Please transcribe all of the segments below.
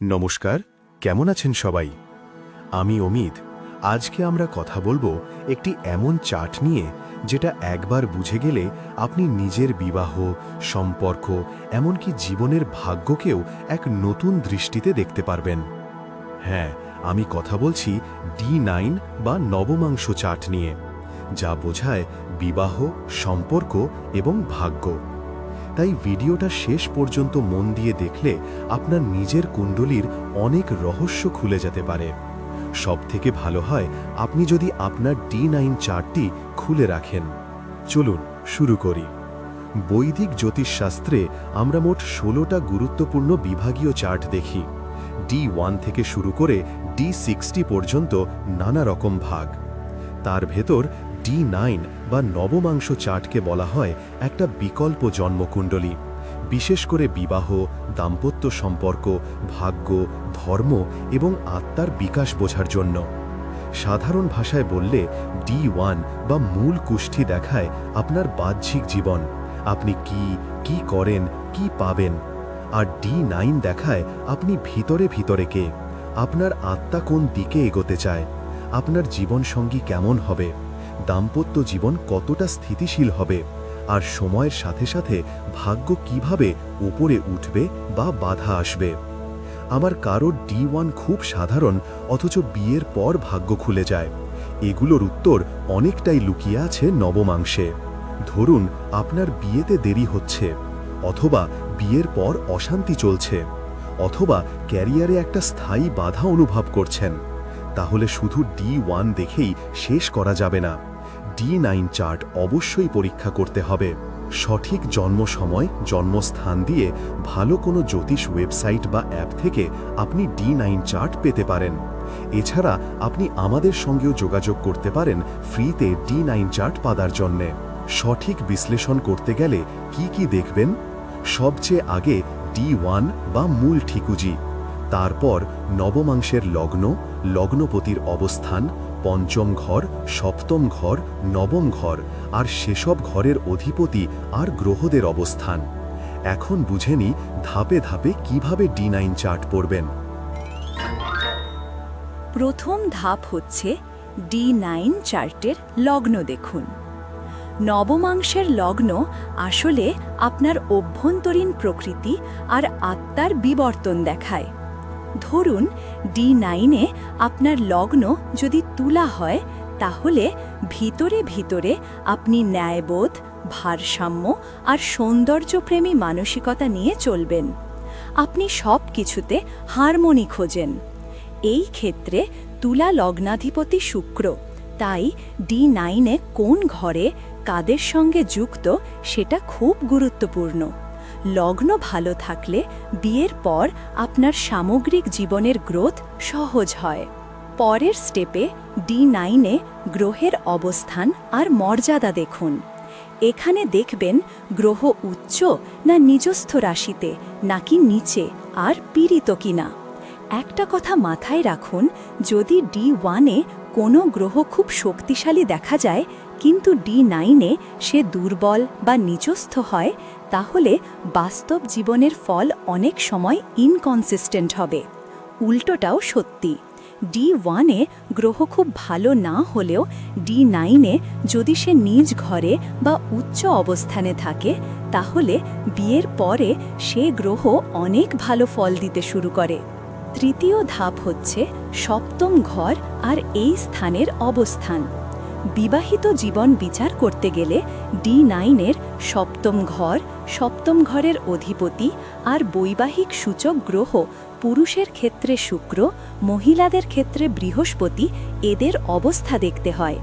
নমস্কার, কেমন আছেন সবাই? আমি অমিত। আজকে আমরা কথা বলব একটি এমন চাট নিয়ে যেটা একবার বুঝে গেলে আপনি নিজের বিবাহ, সম্পর্ক, এমনকি জীবনের ভাগ্যকেও এক নতুন দৃষ্টিতে দেখতে পারবেন। হ্যাঁ আমি কথা বলছি ডি নাইন বা নবমাংস চাট নিয়ে, যা বোঝায় বিবাহ, সম্পর্ক এবং ভাগ্য। তাই ভিডিওটা শেষ পর্যন্ত মন দিয়ে দেখলে আপনার নিজের কুণ্ডলীর অনেক রহস্য খুলে যেতে পারে। সব থেকে ভালো হয় আপনি যদি আপনার ডি নাইন চার্টটি খুলে রাখেন। চলুন শুরু করি। বৈদিক জ্যোতিষশাস্ত্রে আমরা মোট ষোলোটা গুরুত্বপূর্ণ বিভাগীয় চার্ট দেখি। ডি ওয়ান থেকে শুরু করে ডি সিক্সটি পর্যন্ত নানা রকম ভাগ। তার ভেতর ডি নাইন বা নবমাংশ চার্টকে বলা হয় একটা বিকল্প জন্মকুণ্ডলী। বিশেষ করে বিবাহ, দাম্পত্য সম্পর্ক, ভাগ্য, ধর্ম এবং আত্মার বিকাশ বোঝার জন্য। সাধারণ ভাষায় বললে ডি ওয়ান বা মূল কুষ্ঠি দেখায় আপনার বাহ্যিক জীবন। আপনি কি কি করেন, কি পাবেন? আর ডি নাইন দেখায় আপনি ভিতরে ভিতরে কে? আপনার আত্মা কোন দিকে এগোতে চায়? আপনার জীবনসঙ্গী কেমন হবে? দাম্পত্য জীবন কতটা স্থিতিশীল হবে? আর সময়ের সাথে সাথে ভাগ্য কীভাবে উপরে উঠবে বা বাধা আসবে? আমার কারোর ডি ওয়ান খুব সাধারণ, অথচ বিয়ের পর ভাগ্য খুলে যায়। এগুলোর উত্তর অনেকটাই লুকিয়ে আছে নবমাংশে। ধরুন, আপনার বিয়েতে দেরি হচ্ছে, অথবা বিয়ের পর অশান্তি চলছে, অথবা ক্যারিয়ারে একটা স্থায়ী বাধা অনুভব করছেন। তাহলে শুধু ডি ওয়ান দেখেই শেষ করা যাবে না। ডি নাইন চার্ট অবশ্যই পরীক্ষা করতে হবে। সঠিক জন্ম সময় জন্মস্থান দিয়ে ভালো কোনো জ্যোতিষ ওয়েবসাইট বা অ্যাপ থেকে আপনি ডি নাইন চার্ট পেতে পারেন। এছাড়া আপনি আমাদের সঙ্গেও যোগাযোগ করতে পারেন ফ্রিতে ডি নাইন চার্ট পাদার জন্যে। সঠিক বিশ্লেষণ করতে গেলে কি কি দেখবেন? সবচেয়ে আগে ডি ওয়ান বা মূল ঠিকুজি। তারপর নবমাংশের লগ্ন, লগ্নপতির অবস্থান পঞ্চম ঘর, সপ্তম ঘর, নবম ঘর আর সেসব ঘরের অধিপতি আর গ্রহদের অবস্থান। এখন বুঝেনি ধাপে ধাপে কীভাবে ডি নাইন চার্ট পড়বেন। প্রথম ধাপ হচ্ছে ডি নাইন চার্টের লগ্ন দেখুন। নবমাংশের লগ্ন আসলে আপনার অভ্যন্তরীণ প্রকৃতি আর আত্মার বিবর্তন দেখায়। ধরুন ডি নাইনে আপনার লগ্ন যদি তুলা হয়, তাহলে ভিতরে ভিতরে আপনি ন্যায়বোধ, ভারসাম্য আর সৌন্দর্যপ্রেমী মানসিকতা নিয়ে চলবেন। আপনি সব কিছুতে হারমোনি খোঁজেন। এই ক্ষেত্রে তুলা লগ্নাধিপতি শুক্র, তাই ডি নাইনে কোন ঘরে কাদের সঙ্গে যুক্ত সেটা খুব গুরুত্বপূর্ণ। লগ্ন ভালো থাকলে বিয়ের পর আপনার সামগ্রিক জীবনের গ্রোথ সহজ হয়। পরের স্টেপে ডি নাইনে গ্রহের অবস্থান আর মর্যাদা দেখুন। এখানে দেখবেন গ্রহ উচ্চ না নিজস্থ রাশিতে, নাকি নিচে আর পীড়িত কিনা। একটা কথা মাথায় রাখুন, যদি ডি ওয়ানে কোনো গ্রহ খুব শক্তিশালী দেখা যায় কিন্তু ডি নাইনে সে দুর্বল বা নিচস্থ হয়, তাহলে বাস্তব জীবনের ফল অনেক সময় ইনকনসিস্টেন্ট হবে। উল্টোটাও সত্যি। ডি ওয়ানে গ্রহ খুব ভালো না হলেও ডি নাইনে যদি সে নিজ ঘরে বা উচ্চ অবস্থানে থাকে, তাহলে বিয়ের পরে সে গ্রহ অনেক ভালো ফল দিতে শুরু করে। তৃতীয় ধাপ হচ্ছে সপ্তম ঘর আর এই স্থানের অবস্থান। বিবাহিত জীবন বিচার করতে গেলে ডি নাইনের সপ্তম ঘর, সপ্তম ঘরের অধিপতি আর বৈবাহিক সূচক গ্রহ পুরুষের ক্ষেত্রে শুক্র, মহিলাদের ক্ষেত্রে বৃহস্পতি এদের অবস্থা দেখতে হয়।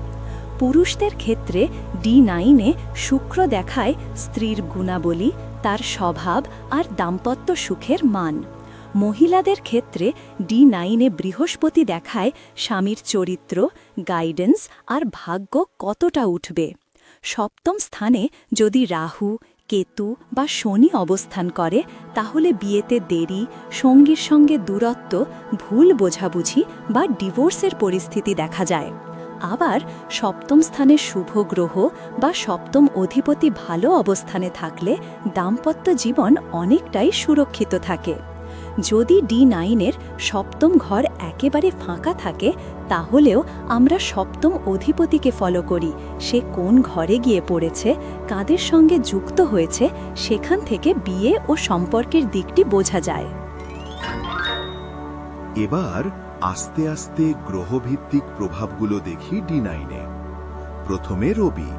পুরুষদের ক্ষেত্রে ডি নাইনে শুক্র দেখায় স্ত্রীর গুণাবলী, তার স্বভাব আর দাম্পত্য সুখের মান। মহিলাদের ক্ষেত্রে ডি নাইনে বৃহস্পতি দেখায় স্বামীর চরিত্র গাইডেন্স আর ভাগ্য কতটা উঠবে। সপ্তম স্থানে যদি রাহু, কেতু বা শনি অবস্থান করে, তাহলে বিয়েতে দেরি, সঙ্গীর সঙ্গে দূরত্ব, ভুল বোঝাবুঝি বা ডিভোর্সের পরিস্থিতি দেখা যায়। আবার সপ্তম স্থানে শুভ গ্রহ বা সপ্তম অধিপতি ভালো অবস্থানে থাকলে দাম্পত্য জীবন অনেকটাই সুরক্ষিত থাকে। যদি ডি নাইনের সপ্তম ঘর একেবারে ফাঁকা থাকে, তাহলেও আমরা সপ্তম অধিপতিকে ফলো করি। সে কোন ঘরে গিয়ে পড়েছে, কাদের সঙ্গে যুক্ত হয়েছে, সেখান থেকে বিয়ে ও সম্পর্কের দিকটি বোঝা যায়। এবার আস্তে আস্তে গ্রহভিত্তিক প্রভাবগুলো দেখি ডি নাইনে। প্রথমে রবি।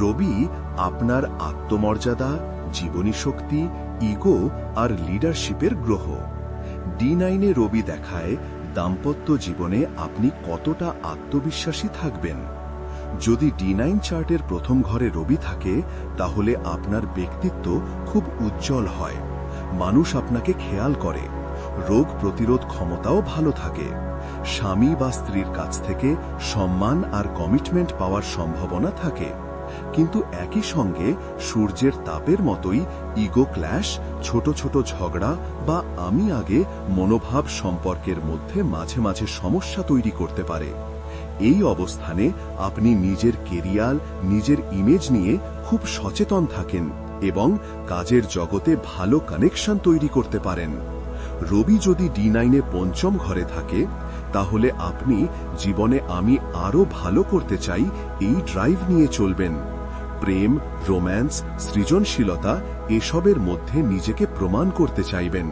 রবি আপনার আত্মমর্যাদা জীবনী শক্তি ইগো আর লিডারশিপের গ্রহ। ডি নাইনে রবি দেখায়, দাম্পত্য জীবনে আপনি কতটা আত্মবিশ্বাসী থাকবেন। যদি ডি নাইন চার্টের প্রথম ঘরে রবি থাকে, তাহলে আপনার ব্যক্তিত্ব খুব উজ্জ্বল হয়। মানুষ আপনাকে খেয়াল করে। রোগ প্রতিরোধ ক্ষমতাও ভালো থাকে। স্বামী বা স্ত্রীর কাছ থেকে সম্মান আর কমিটমেন্ট পাওয়ার সম্ভাবনা থাকে। কিন্তু একই সঙ্গে সূর্যের তাপের মতোই ইগো ক্ল্যাশ, ছোট ছোট ঝগড়া বা আমি আগে মনোভাব সম্পর্কের মধ্যে মাঝে মাঝে সমস্যা তৈরি করতে পারে। এই অবস্থানে আপনি নিজের কেরিয়ার, নিজের ইমেজ নিয়ে খুব সচেতন থাকেন এবং কাজের জগতে ভালো কানেকশন তৈরি করতে পারেন। রবি যদি ডি নাইনে পঞ্চম ঘরে থাকে তাহলে আপনি জীবনে আমি আরও ভালো করতে চাই এই ড্রাইভ নিয়ে চলবেন। প্রেম রোম্যান্স সৃজনশীলতা এসবের মধ্যে নিজেকে প্রমাণ করতে চাইবেন।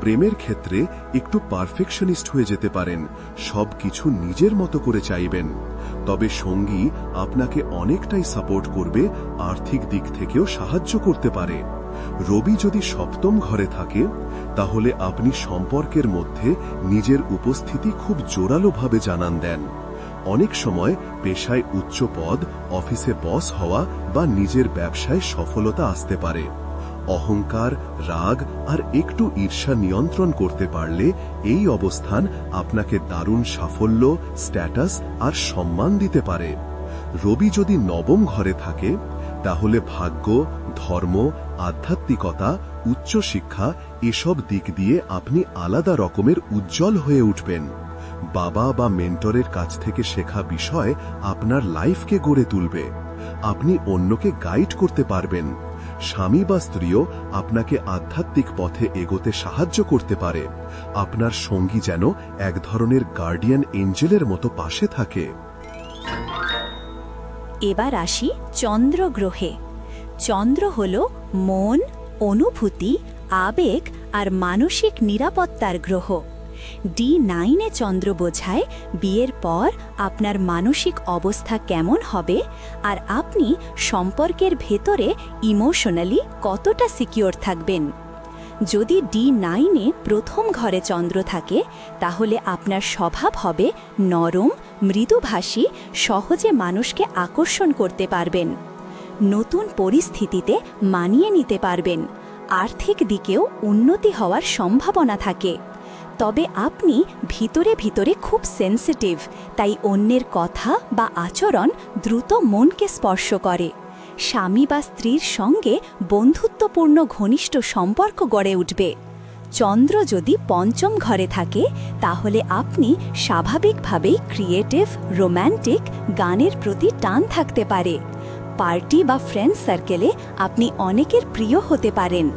প্রেমের ক্ষেত্রে একটু পারফেকশনিস্ট হয়ে যেতে পারেন সব কিছু নিজের মতো করে চাইবেন। তবে সঙ্গী আপনাকে অনেকটাই সাপোর্ট করবে, আর্থিক দিক থেকেও সাহায্য করতে পারে। রবি যদি সপ্তম ঘরে থাকে, তাহলে আপনি সম্পর্কের মধ্যে নিজের উপস্থিতি খুব জোরালোভাবে জানান দেন। অনেক সময় পেশায় উচ্চ পদ, অফিসে বস হওয়া বা নিজের ব্যবসায় সফলতা আসতে পারে। অহংকার, রাগ আর একটু ঈর্ষা নিয়ন্ত্রণ করতে পারলে এই অবস্থান আপনাকে দারুণ সাফল্য, স্ট্যাটাস আর সম্মান দিতে পারে। রবি যদি নবম ঘরে থাকে, তাহলে ভাগ্য ধর্ম, আধ্যাত্মিকতা, উচ্চশিক্ষা এসব দিক দিয়ে আপনি আলাদা রকমের উজ্জ্বল হয়ে উঠবেন। বাবা বা মেন্টরের কাছ থেকে শেখা বিষয় আপনার লাইফকে গড়ে তুলবে। আপনি অন্যকে গাইড করতে পারবেন। স্বামী বা স্ত্রীও আপনাকে আধ্যাত্মিক পথে এগোতে সাহায্য করতে পারে। আপনার সঙ্গী যেন এক ধরনের গার্ডিয়ান এঞ্জেলের মতো পাশে থাকে। এবার আসি চন্দ্র গ্রহে চন্দ্র হল মন, অনুভূতি, আবেগ আর মানসিক নিরাপত্তার গ্রহ। ডি নাইনে চন্দ্র বোঝায় বিয়ের পর আপনার মানসিক অবস্থা কেমন হবে আর আপনি সম্পর্কের ভেতরে ইমোশনালি কতটা সিকিওর থাকবেন। যদি ডি নাইনে প্রথম ঘরে চন্দ্র থাকে, তাহলে আপনার স্বভাব হবে নরম, মৃদুভাষী, সহজে মানুষকে আকর্ষণ করতে পারবেন। নতুন পরিস্থিতিতে মানিয়ে নিতে পারবেন। আর্থিক দিকেও উন্নতি হওয়ার সম্ভাবনা থাকে। তবে আপনি ভিতরে ভিতরে খুব সেন্সিটিভ, তাই অন্যের কথা বা আচরণ দ্রুত মনকে স্পর্শ করে। স্বামী বা স্ত্রীর সঙ্গে বন্ধুত্বপূর্ণ ঘনিষ্ঠ সম্পর্ক গড়ে উঠবে। চন্দ্র যদি পঞ্চম ঘরে থাকে, তাহলে আপনি স্বাভাবিকভাবেই ক্রিয়েটিভ রোম্যান্টিক গানের প্রতি টান থাকতে পারে। পার্টি বা ফ্রেন্ড সার্কেলে আপনি অনেকের প্রিয় হতে পারেন।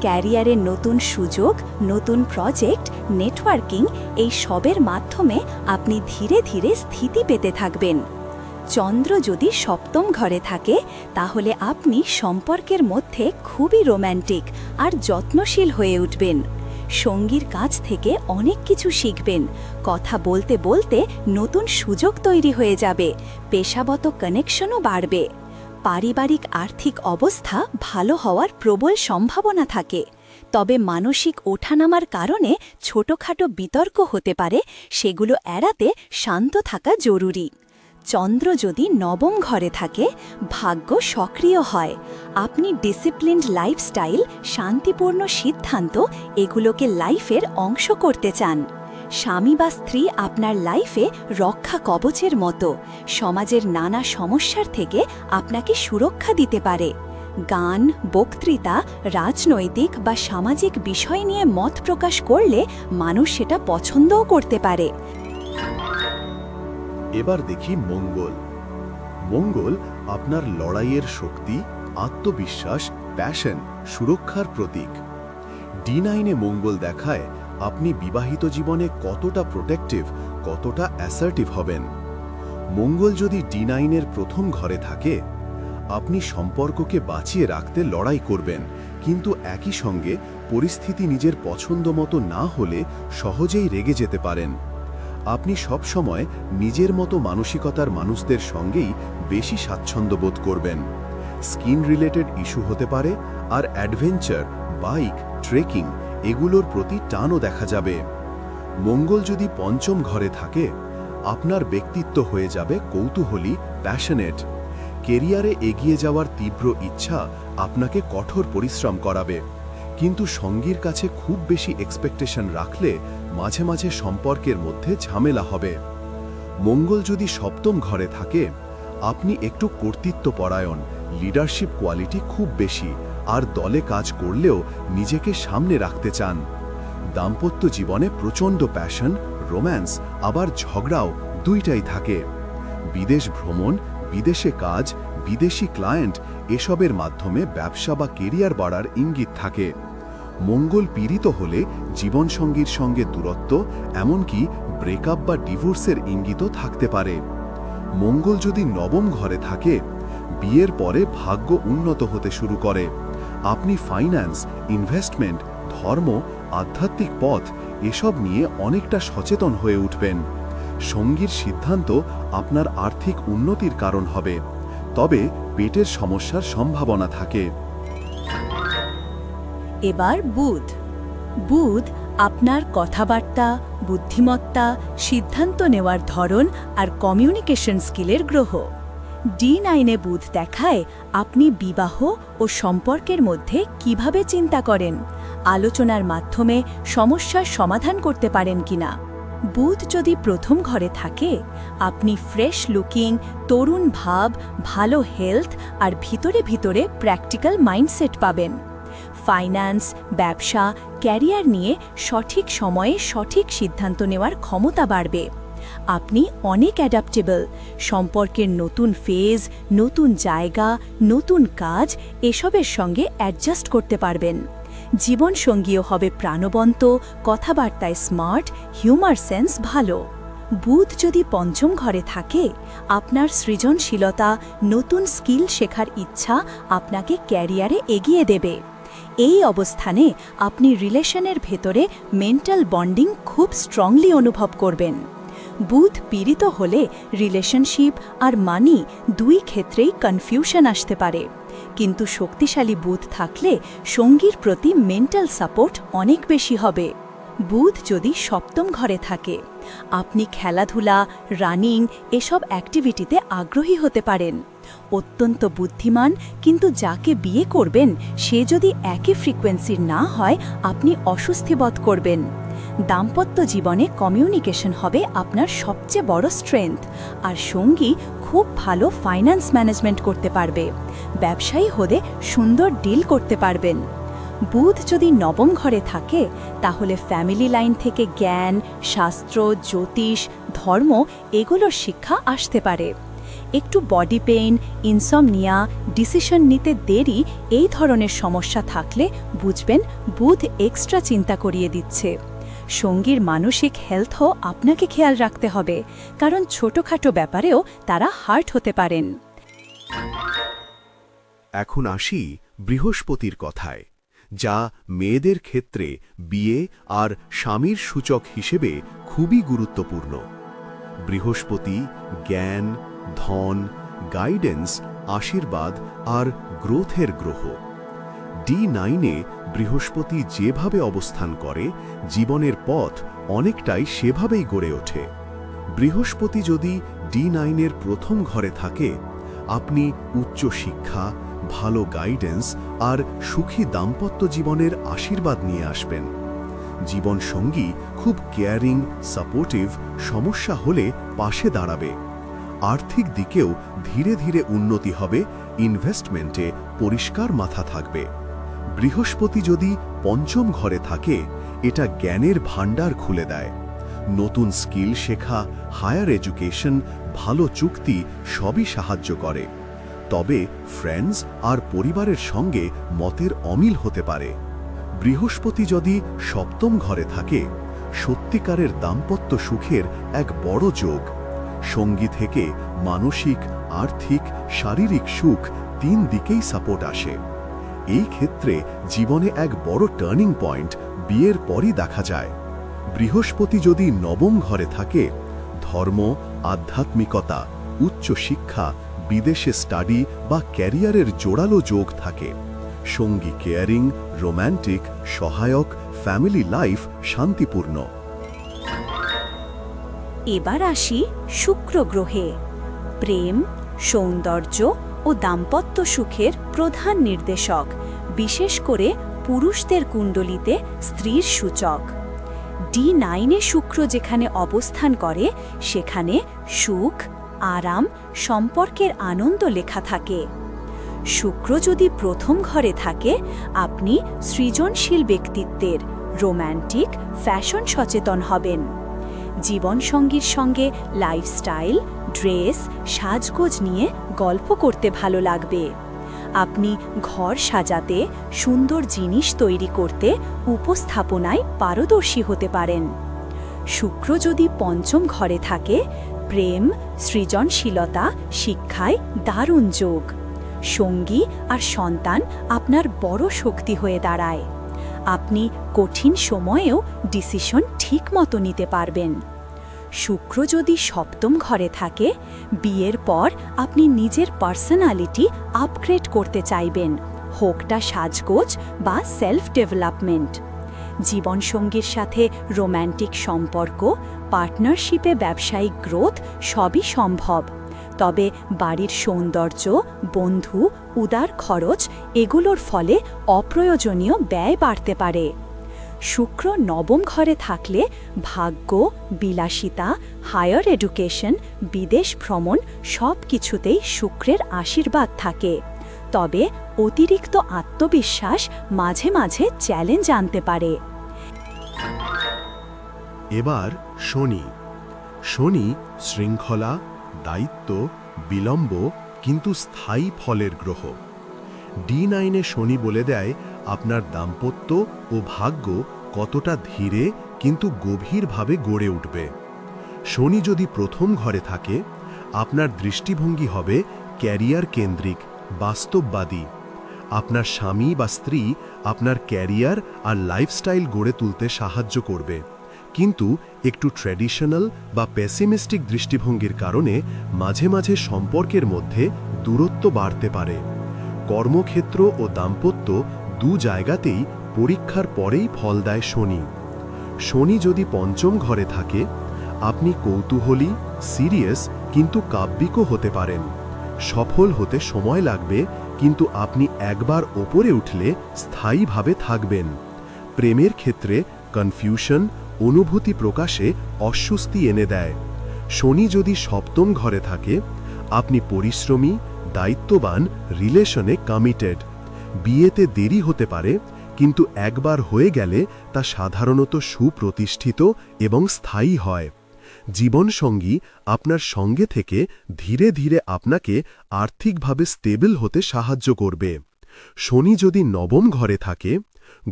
ক্যারিয়ারের নতুন সুযোগ, নতুন প্রজেক্ট নেটওয়ার্কিং এই সবের মাধ্যমে আপনি ধীরে ধীরে স্থিতি পেতে থাকবেন। চন্দ্র যদি সপ্তম ঘরে থাকে, তাহলে আপনি সম্পর্কের মধ্যে খুবই রোম্যান্টিক আর যত্নশীল হয়ে উঠবেন। সঙ্গীর কাছ থেকে অনেক কিছু শিখবেন। কথা বলতে বলতে নতুন সুযোগ তৈরি হয়ে যাবে। পেশাগত কানেকশনও বাড়বে। পারিবারিক আর্থিক অবস্থা ভালো হওয়ার প্রবল সম্ভাবনা থাকে। তবে মানসিক ওঠানামার কারণে ছোটখাটো বিতর্ক হতে পারে, সেগুলো এড়াতে শান্ত থাকা জরুরি। চন্দ্র যদি নবম ঘরে থাকে, ভাগ্য সক্রিয় হয়। আপনি ডিসিপ্লিনড লাইফস্টাইল, শান্তিপূর্ণ সিদ্ধান্ত, এগুলোকে লাইফের অংশ করতে চান। স্বামী বা স্ত্রী আপনার লাইফে রক্ষা কবচের মতো। সমাজের নানা সমস্যার থেকে আপনাকে সুরক্ষা দিতে পারে। গান, বক্তৃতা, রাজনৈতিক বা সামাজিক বিষয় নিয়ে মত প্রকাশ করলে মানুষ সেটা পছন্দও করতে পারে। এবার দেখি মঙ্গল। মঙ্গল আপনার লড়াইয়ের শক্তি, আত্মবিশ্বাস প্যাশন সুরক্ষার প্রতীক। ডি নাইনে মঙ্গল দেখায় আপনি বিবাহিত জীবনে কতটা প্রোটেক্টিভ কতটা অ্যাসার্টিভ হবেন? মঙ্গল যদি ডি নাইনের প্রথম ঘরে থাকে, আপনি সম্পর্ককে বাঁচিয়ে রাখতে লড়াই করবেন, কিন্তু একই সঙ্গে পরিস্থিতি নিজের পছন্দ মতো না হলে সহজেই রেগে যেতে পারেন। আপনি সবসময় নিজের মতো মানসিকতার মানুষদের সঙ্গেই বেশি স্বাচ্ছন্দ্য বোধ করবেন। স্কিন রিলেটেড ইস্যু হতে পারে, আর অ্যাডভেঞ্চার বাইক ট্রেকিং এগুলোর প্রতি টানও দেখা যাবে। মঙ্গল যদি পঞ্চম ঘরে থাকে, আপনার ব্যক্তিত্ব হয়ে যাবে কৌতূহলী প্যাশনেট কেরিয়ারে এগিয়ে যাওয়ার তীব্র ইচ্ছা আপনাকে কঠোর পরিশ্রম করাবে। কিন্তু সঙ্গীর কাছে খুব বেশি এক্সপেকটেশন রাখলে মাঝে মাঝে সম্পর্কের মধ্যে ঝামেলা হবে। মঙ্গল যদি সপ্তম ঘরে থাকে, আপনি একটু কর্তৃত্বপরায়ণ লিডারশিপ কোয়ালিটি খুব বেশি আর দলে কাজ করলেও নিজেকে সামনে রাখতে চান। দাম্পত্য জীবনে প্রচণ্ড প্যাশন রোম্যান্স আবার ঝগড়াও দুইটাই থাকে। বিদেশ ভ্রমণ, বিদেশে কাজ, বিদেশি ক্লায়েন্ট এসবের মাধ্যমে ব্যবসা বা কেরিয়ার বাড়ার ইঙ্গিত থাকে। মঙ্গল পীড়িত হলে জীবনসঙ্গীর সঙ্গে দূরত্ব, এমনকি ব্রেকআপ বা ডিভোর্সের ইঙ্গিতও থাকতে পারে। মঙ্গল যদি নবম ঘরে থাকে, বিয়ের পরে ভাগ্য উন্নত হতে শুরু করে। আপনি ফাইন্যান্স ইনভেস্টমেন্ট ধর্ম, আধ্যাত্মিক পথ এসব নিয়ে অনেকটা সচেতন হয়ে উঠবেন। সঙ্গীর সিদ্ধান্ত আপনার আর্থিক উন্নতির কারণ হবে। তবে পেটের সমস্যার সম্ভাবনা থাকে। এবার বুধ। বুধ আপনার কথাবার্তা, বুদ্ধিমত্তা, সিদ্ধান্ত নেওয়ার ধরন আর কমিউনিকেশন স্কিলের গ্রহ। ডি নাইনে বুধ দেখায় আপনি বিবাহ ও সম্পর্কের মধ্যে কীভাবে চিন্তা করেন, আলোচনার মাধ্যমে সমস্যার সমাধান করতে পারেন কিনা। বুধ যদি প্রথম ঘরে থাকে, আপনি ফ্রেশ লুকিং, তরুণ ভাব, ভালো হেলথ আর ভিতরে ভিতরে প্র্যাকটিক্যাল মাইন্ডসেট পাবেন। ফাইন্যান্স, ব্যবসা, ক্যারিয়ার নিয়ে সঠিক সময়ে সঠিক সিদ্ধান্ত নেওয়ার ক্ষমতা বাড়বে। আপনি অনেক অ্যাডাপ্টেবল সম্পর্কের নতুন ফেজ নতুন জায়গা, নতুন কাজ, এসবের সঙ্গে অ্যাডজাস্ট করতে পারবেন। জীবনসঙ্গীও হবে প্রাণবন্ত, কথাবার্তায় স্মার্ট হিউমার সেন্স ভালো। বুধ যদি পঞ্চম ঘরে থাকে, আপনার সৃজনশীলতা, নতুন স্কিল শেখার ইচ্ছা আপনাকে ক্যারিয়ারে এগিয়ে দেবে। এই অবস্থানে আপনি রিলেশনের ভেতরে মেন্টাল বন্ডিং খুব স্ট্রংলি অনুভব করবেন। বুধ পীড়িত হলে রিলেশনশিপ আর মানি দুই ক্ষেত্রেই কনফিউশন আসতে পারে। কিন্তু শক্তিশালী বুধ থাকলে সঙ্গীর প্রতি মেন্টাল সাপোর্ট অনেক বেশি হবে। বুধ যদি সপ্তম ঘরে থাকে, আপনি খেলাধুলা রানিং এসব অ্যাক্টিভিটিতে আগ্রহী হতে পারেন। অত্যন্ত বুদ্ধিমান কিন্তু যাকে বিয়ে করবেন, সে যদি একই ফ্রিকোয়েন্সির না হয়, আপনি অস্বস্তি বোধ করবেন। দাম্পত্য জীবনে কমিউনিকেশন হবে আপনার সবচেয়ে বড় স্ট্রেংথ আর সঙ্গী খুব ভালো ফাইন্যান্স ম্যানেজমেন্ট করতে পারবে। ব্যবসায়ী হলে সুন্দর ডিল করতে পারবেন। বুধ যদি নবম ঘরে থাকে, তাহলে ফ্যামিলি লাইন থেকে জ্ঞান, শাস্ত্র, জ্যোতিষ, ধর্ম এগুলোর শিক্ষা আসতে পারে। একটু বডি পেইন ইনসমনিয়া ডিসিশন নিতে দেরি, এই ধরনের সমস্যা থাকলে বুঝবেন বুধ এক্সট্রা চিন্তা করিয়ে দিচ্ছে। সঙ্গীর মানসিক হেলথও আপনাকে খেয়াল রাখতে হবে, কারণ ছোটখাটো ব্যাপারেও তারা হার্ট হতে পারেন। এখন আসি বৃহস্পতির কথায়, যা মেয়েদের ক্ষেত্রে বিয়ে আর স্বামীর সূচক হিসেবে খুবই গুরুত্বপূর্ণ। বৃহস্পতি জ্ঞান, ধন, গাইডেন্স, আশীর্বাদ আর গ্রোথের গ্রহ। ডি নাইনে বৃহস্পতি যেভাবে অবস্থান করে, জীবনের পথ অনেকটাই সেভাবেই গড়ে ওঠে। বৃহস্পতি যদি ডি নাইনের প্রথম ঘরে থাকে, আপনি উচ্চ শিক্ষা, ভালো গাইডেন্স আর সুখী দাম্পত্য জীবনের আশীর্বাদ নিয়ে আসবেন। জীবন সঙ্গী খুব কেয়ারিং সাপোর্টিভ সমস্যা হলে পাশে দাঁড়াবে। আর্থিক দিকেও ধীরে ধীরে উন্নতি হবে ইনভেস্টমেন্টে পরিষ্কার মাথা থাকবে। বৃহস্পতি যদি পঞ্চম ঘরে থাকে, এটা জ্ঞানের ভাণ্ডার খুলে দেয়। নতুন স্কিল শেখা, হায়ার এডুকেশন, ভালো চুক্তি সবই সাহায্য করে। তবে ফ্রেন্ডস আর পরিবারের সঙ্গে মতের অমিল হতে পারে। বৃহস্পতি যদি সপ্তম ঘরে থাকে, সত্যিকারের দাম্পত্য সুখের এক বড় যোগ। সঙ্গী থেকে মানসিক, আর্থিক, শারীরিক সুখ তিন দিকেই সাপোর্ট আসে। এই ক্ষেত্রে জীবনে এক বড় টার্নিং পয়েন্ট বিয়ের পরই দেখা যায়। বৃহস্পতি যদি নবম ঘরে থাকে, ধর্ম, আধ্যাত্মিকতা, উচ্চ শিক্ষা, বিদেশে স্টাডি বা ক্যারিয়ারের জোরালো যোগ থাকে। সঙ্গী কেয়ারিং রোম্যান্টিক সহায়ক ফ্যামিলি লাইফ শান্তিপূর্ণ। এবার আসি শুক্র গ্রহে। প্রেম, সৌন্দর্য ও দাম্পত্য সুখের প্রধান নির্দেশক, বিশেষ করে পুরুষদের কুণ্ডলিতে স্ত্রীর সূচক। ডি নাইনে শুক্র যেখানে অবস্থান করে, সেখানে সুখ, আরাম, সম্পর্কের আনন্দ লেখা থাকে। শুক্র যদি প্রথম ঘরে থাকে, আপনি সৃজনশীল ব্যক্তিত্বের রোম্যান্টিক, ফ্যাশন সচেতন হবেন। জীবনসঙ্গীর সঙ্গে লাইফস্টাইল ড্রেস, সাজগোজ নিয়ে গল্প করতে ভালো লাগবে। আপনি ঘর সাজাতে, সুন্দর জিনিস তৈরি করতে উপস্থাপনায় পারদর্শী হতে পারেন। শুক্র যদি পঞ্চম ঘরে থাকে, প্রেম, সৃজনশীলতা, শিক্ষায় দারুণ যোগ। সঙ্গী আর সন্তান আপনার বড় শক্তি হয়ে দাঁড়ায়। আপনি কঠিন সময়েও ডিসিশন ঠিক মতো নিতে পারবেন। শুক্র যদি সপ্তম ঘরে থাকে, বিয়ের পর আপনি নিজের পার্সোনালিটি আপগ্রেড করতে চাইবেন। হোকটা সাজগোজ বা সেলফ ডেভেলপমেন্ট জীবনসঙ্গীর সাথে রোম্যান্টিক সম্পর্ক পার্টনারশিপে ব্যবসায়িক গ্রোথ সবই সম্ভব। তবে বাড়ির সৌন্দর্য, বন্ধু, উদার খরচ এগুলোর ফলে অপ্রয়োজনীয় ব্যয় বাড়তে পারে। শুক্র নবম ঘরে থাকলে ভাগ্য, বিলাসিতা, হায়ার এডুকেশন, বিদেশ ভ্রমণ সব কিছুতেই শুক্রের আশীর্বাদ থাকে। তবে অতিরিক্ত আত্মবিশ্বাস মাঝে মাঝে চ্যালেঞ্জ আনতে পারে। এবার শনি। শনি শৃঙ্খলা, দায়িত্ব, বিলম্ব, কিন্তু স্থায়ী ফলের গ্রহ। ডি নাইনে শনি বলে দেয় আপনার দাম্পত্য ও ভাগ্য কতটা ধীরে কিন্তু গভীরভাবে গড়ে উঠবে। শনি যদি প্রথম ঘরে থাকে, আপনার দৃষ্টিভঙ্গি হবে ক্যারিয়ার কেন্দ্রিক, বাস্তববাদী। আপনার স্বামী বা স্ত্রী আপনার ক্যারিয়ার আর লাইফস্টাইল গড়ে তুলতে সাহায্য করবে। কিন্তু একটু ট্র্যাডিশনাল বা পেসিমিস্টিক দৃষ্টিভঙ্গির কারণে মাঝে মাঝে সম্পর্কের মধ্যে দূরত্ব বাড়তে পারে। কর্মক্ষেত্র ও দাম্পত্য দু জায়গাতেই পরীক্ষার পরেই ফল দেয় শনি। শনি যদি পঞ্চম ঘরে থাকে, আপনি কৌতূহলী, সিরিয়াস, কিন্তু কাব্যিকও হতে পারেন। সফল হতে সময় লাগবে, কিন্তু আপনি একবার ওপরে উঠলে স্থায়ীভাবে থাকবেন। প্রেমের ক্ষেত্রে কনফিউশন অনুভূতি প্রকাশে অস্বস্তি এনে দেয়। শনি যদি সপ্তম ঘরে থাকে, আপনি পরিশ্রমী, দায়িত্ববান রিলেশনে কমিটেড বিয়েতে দেরি হতে পারে, কিন্তু একবার হয়ে গেলে তা সাধারণত সুপ্রতিষ্ঠিত এবং স্থায়ী হয়। জীবনসঙ্গী আপনার সঙ্গে থেকে ধীরে ধীরে আপনাকে আর্থিকভাবে স্টেবল হতে সাহায্য করবে। শনি যদি নবম ঘরে থাকে,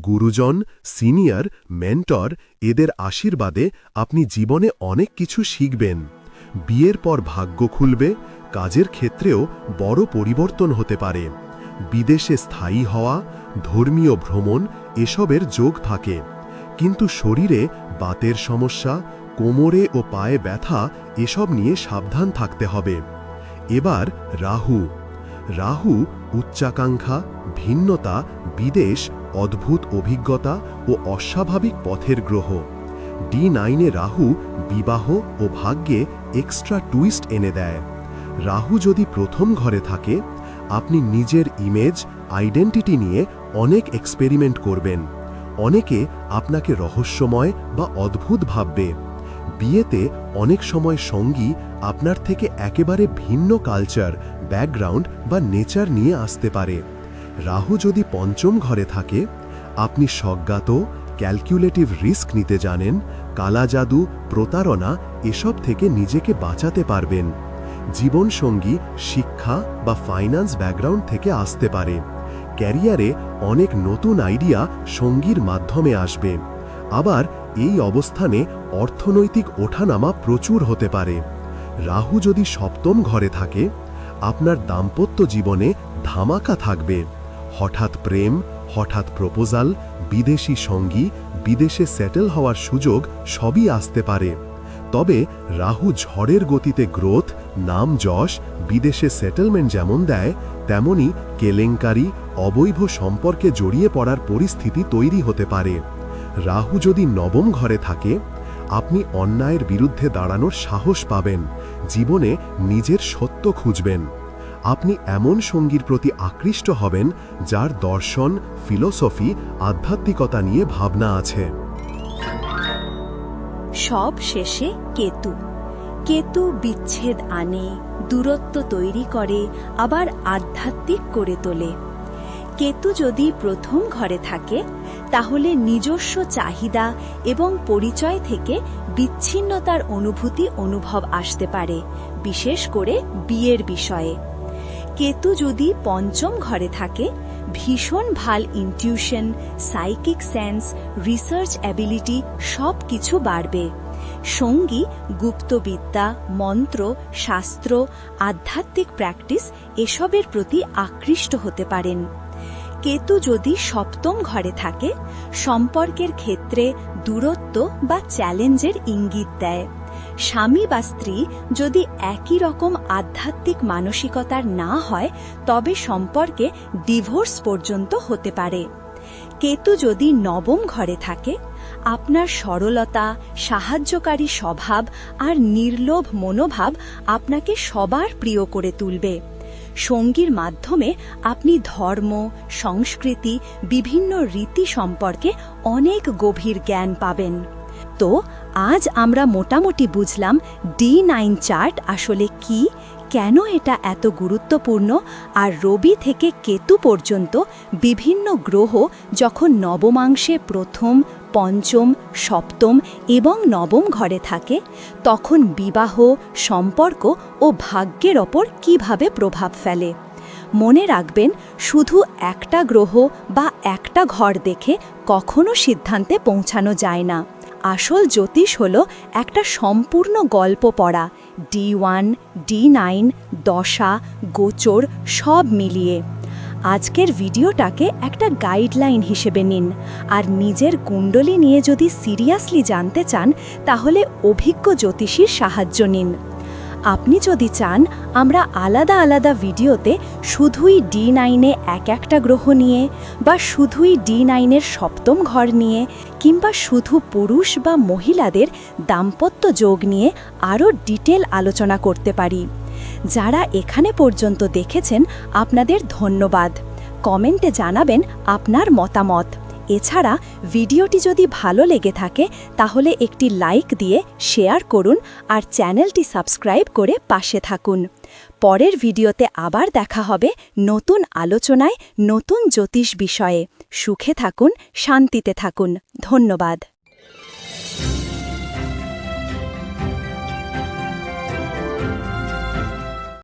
গুরুজন, সিনিয়র, মেন্টর এদের আশীর্বাদে আপনি জীবনে অনেক কিছু শিখবেন। বিয়ের পর ভাগ্য খুলবে, কাজের ক্ষেত্রেও বড় পরিবর্তন হতে পারে। বিদেশে স্থায়ী হওয়া, ধর্মীয় ভ্রমণ এসবের যোগ থাকে। কিন্তু শরীরে বাতের সমস্যা, কোমরে ও পায়ে ব্যথা এসব নিয়ে সাবধান থাকতে হবে। এবার রাহু। রাহু উচ্চাকাঙ্ক্ষা, ভিন্নতা, বিদেশ, অদ্ভুত অভিজ্ঞতা ও অস্বাভাবিক পথের গ্রহ। ডি নাইনে রাহু বিবাহ ও ভাগ্যে এক্সট্রা টুইস্ট এনে দেয়। রাহু যদি প্রথম ঘরে থাকে আপনি নিজের ইমেজ আইডেন্টিটি নিয়ে অনেক এক্সপেরিমেন্ট করবেন। অনেকে আপনাকে রহস্যময় বা অদ্ভুত ভাববে। বিয়েতে অনেক সময় সঙ্গী আপনার থেকে একেবারে ভিন্ন কালচার ব্যাকগ্রাউন্ড বা নেচার নিয়ে আসতে পারে। রাহু যদি পঞ্চম ঘরে থাকে, আপনি স্বজ্ঞাত ক্যালকুলেটিভ রিস্ক নিতে জানেন, কালা জাদু, প্রতারণা এসব থেকে নিজেকে বাঁচাতে পারবেন। জীবনসঙ্গী, শিক্ষা বা ফাইন্যান্স ব্যাকগ্রাউন্ড থেকে আসতে পারে। ক্যারিয়ারে অনেক নতুন আইডিয়া সঙ্গীর মাধ্যমে আসবে। আবার এই অবস্থানে অর্থনৈতিক ওঠানামা প্রচুর হতে পারে। রাহু যদি সপ্তম ঘরে থাকে, আপনার দাম্পত্য জীবনে ধামাকা থাকবে। হঠাৎ প্রেম, হঠাৎ প্রপোজাল বিদেশি সঙ্গী, বিদেশে সেটেল হওয়ার সুযোগ সবই আসতে পারে। তবে রাহু ঝড়ের গতিতে গ্রোথ, নাম যশ, বিদেশে সেটেলমেন্ট যেমন দেয়, তেমনি কেলেঙ্কারি, অবৈধ সম্পর্কে জড়িয়ে পড়ার পরিস্থিতি তৈরি হতে পারে। রাহু যদি নবম ঘরে থাকে, আপনি অন্যায়ের বিরুদ্ধে দাঁড়ানোর সাহস পাবেন, জীবনে নিজের সত্য খুঁজবেন। আপনি এমন সঙ্গীর প্রতি আকৃষ্ট হবেন, যার দর্শন, ফিলোসফি, আধ্যাত্মিকতা নিয়ে ভাবনা আছে। সব শেষে কেতু। কেতু বিচ্ছেদ আনে, দূরত্ব তৈরি করে, আবার আধ্যাত্মিক করে তোলে। কেতু যদি প্রথম ঘরে থাকে, তাহলে নিজস্ব চাহিদা এবং পরিচয় থেকে বিচ্ছিন্নতার অনুভূতি অনুভব আসতে পারে, বিশেষ করে বিয়ের বিষয়ে। কেতু যদি পঞ্চম ঘরে থাকে ভীষণ ভালো intuition psychic sense research ability সব কিছু বাড়বে। সঙ্গী, গুপ্তবিদ্যা, মন্ত্র, শাস্ত্র, আধ্যাত্মিক প্র্যাকটিস এসবের প্রতি আকৃষ্ট হতে পারেন। কেতু যদি সপ্তম ঘরে থাকে, সম্পর্কের ক্ষেত্রে দূরত্ব বা চ্যালেঞ্জের ইঙ্গিত দেয়। স্বামী বা স্ত্রী যদি একই রকম আধ্যাত্মিক মানসিকতার না হয়, তবে সম্পর্কে ডিভোর্স পর্যন্ত হতে পারে। কেতু যদি নবম ঘরে থাকে, আপনার সরলতা, সাহায্যকারী স্বভাব আর নির্লোভ মনোভাব আপনাকে সবার প্রিয় করে তুলবে। সঙ্গীর মাধ্যমে আপনি ধর্ম, সংস্কৃতি, বিভিন্ন রীতি সম্পর্কে অনেক গভীর জ্ঞান পাবেন। তো আজ আমরা মোটামুটি বুঝলাম ডি নাইন চার্ট আসলে কি, কেন এটা এত গুরুত্বপূর্ণ আর রবি থেকে কেতু পর্যন্ত বিভিন্ন গ্রহ যখন নবমাংশে প্রথম, পঞ্চম, সপ্তম এবং নবম ঘরে থাকে, তখন বিবাহ, সম্পর্ক ও ভাগ্যের ওপর কীভাবে প্রভাব ফেলে? মনে রাখবেন, শুধু একটা গ্রহ বা একটা ঘর দেখে কখনো সিদ্ধান্তে পৌঁছানো যায় না। আসল জ্যোতিষ হল একটা সম্পূর্ণ গল্প পড়া। ডি ওয়ান, ডি নাইন, দশা, গোচর, সব মিলিয়ে। আজকের ভিডিওটাকে একটা গাইডলাইন হিসেবে নিন। আর নিজের কুণ্ডলী নিয়ে যদি সিরিয়াসলি জানতে চান, তাহলে অভিজ্ঞ জ্যোতিষীর সাহায্য নিন। আপনি যদি চান, আমরা আলাদা আলাদা ভিডিওতে শুধুই ডি নাইনে এক একটা গ্রহ নিয়ে বা শুধুই ডি নাইনের সপ্তম ঘর নিয়ে কিংবা শুধু পুরুষ বা মহিলাদের দাম্পত্য যোগ নিয়ে আরও ডিটেল আলোচনা করতে পারি। যারা এখানে পর্যন্ত দেখেছেন, আপনাদের ধন্যবাদ। কমেন্টে জানাবেন আপনার মতামত। এছাড়া ভিডিওটি যদি ভালো লেগে থাকে, তাহলে একটি লাইক দিয়ে শেয়ার করুন আর চ্যানেলটি সাবস্ক্রাইব করে পাশে থাকুন। পরের ভিডিওতে আবার দেখা হবে নতুন আলোচনায়, নতুন জ্যোতিষ বিষয়ে। সুখে থাকুন, শান্তিতে থাকুন। ধন্যবাদ।